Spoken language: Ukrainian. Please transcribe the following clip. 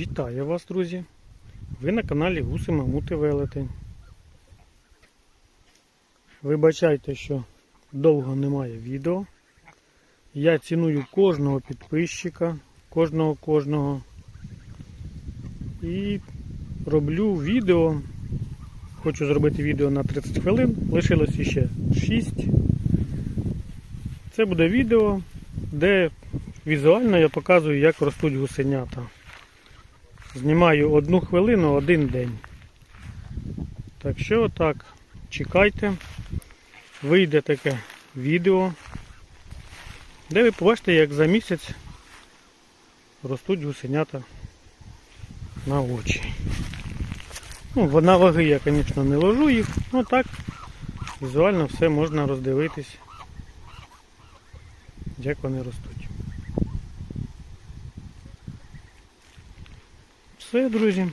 Вітаю вас, друзі! Ви на каналі Гуси Мамути Велетень. Вибачайте, що довго немає відео. Я ціную кожного підписчика, кожного кожного. І роблю відео. Хочу зробити відео на 30 хвилин. Лишилось ще 6. Це буде відео, де візуально я показую, як ростуть гусенята. Знімаю одну хвилину один день. Так що так, чекайте. Вийде таке відео, де ви побачите, як за місяць ростуть гусенята на очі. Ну, на ваги я, звісно, не ложу їх, ну так, візуально все можна роздивитись, як вони ростуть. Все, друзі.